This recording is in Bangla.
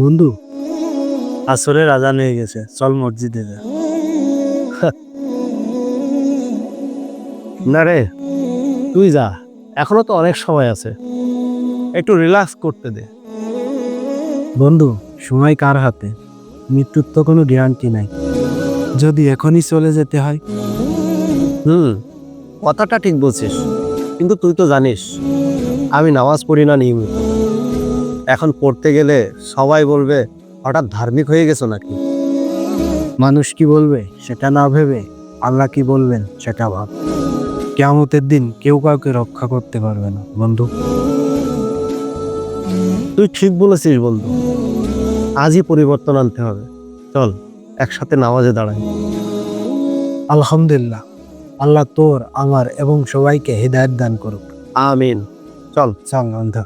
বন্ধু আসরের আজান হয়ে গেছে চল মসজিদে যা। না রে তুই যা এখনও তো অনেক সময় আছে। একটু রিল্যাক্স করতে দে। বন্ধু সময় কার হাতে? মৃত্যুর তো কোনো গ্যারান্টি নাই। যদি এখনই চলে যেতে হয়? হুম কথাটা ঠিক বলছিস কিন্তু তুই তো জানিস আমি নামাজ পড়ি না নিয়মিত। এখন পড়তে গেলে সবাই বলবে হঠাৎ ধার্মিক হয়ে গেছো নাকি? মানুষ কি বলবে সেটা না ভেবে আল্লাহ কি বলবেন সেটা ভাব। কেয়ামতের দিন কেউ কাউকে রক্ষা করতে পারবে না বন্ধু। তুই ঠিক বলেছিস বন্ধু। আজই পরিবর্তন আনতে হবে। চল একসাথে নামাজে দাঁড়াই। আলহামদুলিল্লাহ। আল্লাহ তোর আমার এবং সবাইকে হৃদায়ত দান করুক। আমিন। চল। চল বন্ধু।